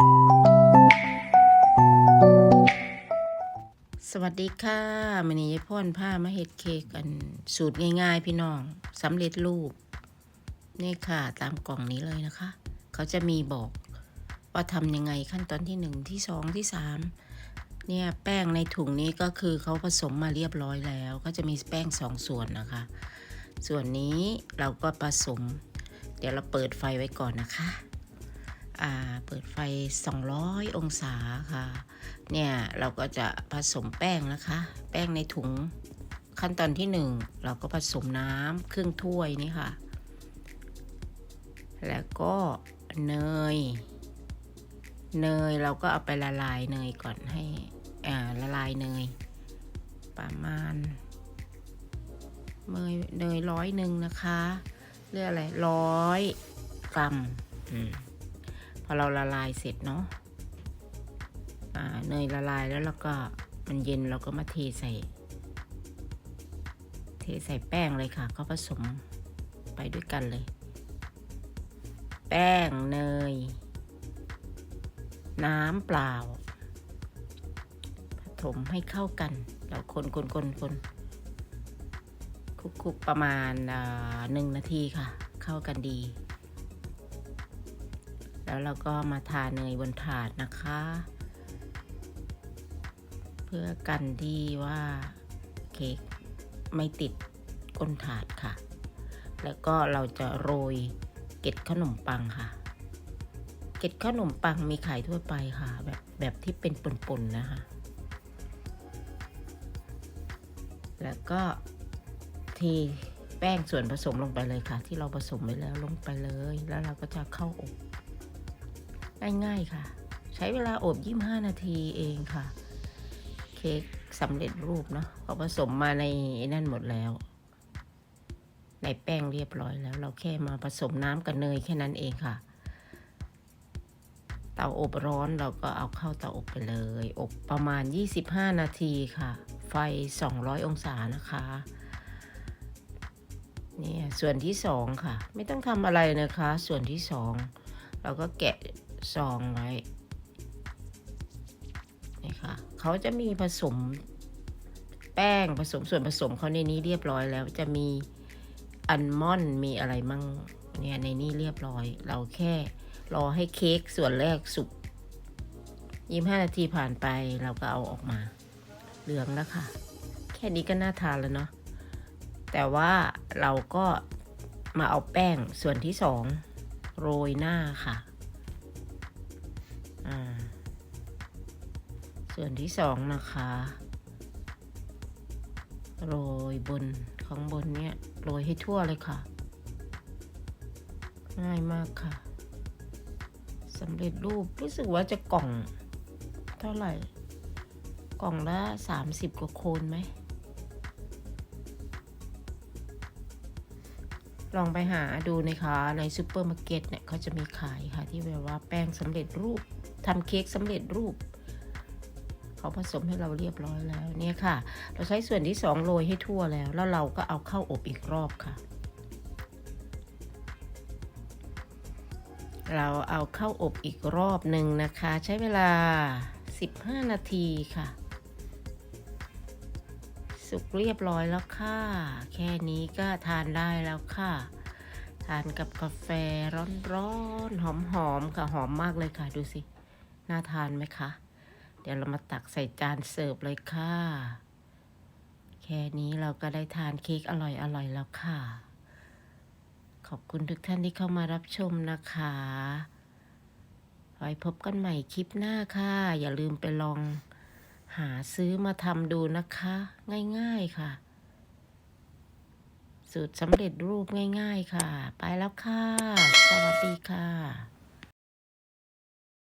สวัสดีค่ะมันนี้ยายพ่อนผ้ามาเฮ็ดเค้กกันสูตรง่ายๆ พี่น้องสำเร็จรูปนี่ค่ะตามกล่องนี้เลยนะคะ เขาจะมีบอกว่าทำยังไงขั้นตอนที่หนึ่งที่สองที่สามเนี่ยแป้งในถุงนี้ก็คือเขาผสมมาเรียบร้อยแล้ว ก็จะมีแป้งสองส่วนนะคะ ส่วนนี้เราก็ผสม เดี๋ยวเราเปิดไฟไว้ก่อนนะคะ เปิดไฟ 200 องศาค่ะ เนี่ยเราก็จะผสมแป้งนะคะ แป้งในถุงขั้นตอนที่หนึ่งเราก็ผสมน้ำครึ่งถ้วยนี่ค่ะ แล้วก็เนย เนยเราก็เอาไปละลายเนยก่อนให้อ่าละลายเนย ประมาณเนยเนยร้อยหนึ่งนะคะ เรียกอะไรร้อยกรัมอม อเราละลายเสร็จเนาะเนยละลายแล้วเราก็มันเย็นเราก็มาเทใส่ เทใส่แป้งเลยค่ะ ก็ผสมไปด้วยกันเลย แป้งเนย น้ำเปล่าผสมให้เข้ากันแล้วคนคนคนคนคลุกๆประมาณหนึ่งนาทีค่ะ เข้ากันดี แล้วเราก็มาทาเนยบนถาดนะคะ เพื่อกันที่ว่าเค้กไม่ติดก้นถาดค่ะ แล้วก็เราจะโรยเกล็ดขนมปังค่ะ เกล็ดขนมปังมีขายทั่วไปค่ะ แบบแบบที่เป็นป่นๆนะคะ แล้วก็เทแป้งส่วนผสมลงไปเลยค่ะ ที่เราผสมไว้แล้วลงไปเลย แล้วเราก็จะเข้าอบ ง่ายๆค่ะ ใช้เวลาอบ 25 นาทีเองค่ะ เค้กสำเร็จรูปเนาะเขาผสมมาในนั่นหมดแล้ว ในแป้งเรียบร้อยแล้ว เราแค่มาผสมน้ำกับเนยแค่นั้นเองค่ะ เตาอบร้อนเราก็เอาเข้าเตาอบไปเลย อบประมาณ 25 นาทีค่ะ ไฟ 200 องศานะคะนี่ส่วนที่สองค่ะ ไม่ต้องทำอะไรนะคะ ส่วนที่สองเราก็แกะ ซองไว้นี่ค่ะเขาจะมีผสมแป้งผสมส่วนผสมเขาในนี้เรียบร้อยแล้วจะมีอัลมอนด์มีอะไรมั่งเนี่ยในนี้เรียบร้อย เราแค่รอให้เค้กส่วนแรกสุกยี่ห้านาทีผ่านไปเราก็เอาออกมา เหลืองแล้วค่ะ แค่นี้ก็น่าทานแล้วเนาะแต่ว่าเราก็มาเอาแป้งส่วนที่สองโรยหน้าค่ะ ส่วนที่สองนะคะ โรยบนข้างบนเนี่ยโรยให้ทั่วเลยค่ะ ง่ายมากค่ะสำเร็จรูปรู้สึกว่าจะกล่องเท่าไหร่ กล่องละสามสิบกว่าโคนไหม ลองไปหาดูนะคะในซูเปอร์มาร์เก็ตเนี่ยเขาจะมีขายค่ะที่แบบว่าแป้งสำเร็จรูป ทำเค้กสำเร็จรูปเขาผสมให้เราเรียบร้อยแล้วเนี่ยค่ะ เราใช้ส่วนที่สองโรยให้ทั่วแล้ว แล้วเราก็เอาเข้าอบอีกรอบค่ะ เราเอาเข้าอบอีกรอบหนึ่งนะคะ ใช้เวลา 15 นาทีค่ะ สุกเรียบร้อยแล้วค่ะ แค่นี้ก็ทานได้แล้วค่ะทานกับกาแฟร้อนๆหอมๆค่ะหอมมากเลยค่ะดูสิ น่าทานไหมคะ เดี๋ยวเรามาตักใส่จานเสิร์ฟเลยค่ะ แค่นี้เราก็ได้ทานเค้กอร่อยๆแล้วค่ะ ขอบคุณทุกท่านที่เข้ามารับชมนะคะไว้พบกันใหม่คลิปหน้าค่ะ อย่าลืมไปลองหาซื้อมาทำดูนะคะ ง่ายๆค่ะ สูตรสำเร็จรูปง่ายๆค่ะ ไปแล้วค่ะ สวัสดีค่ะ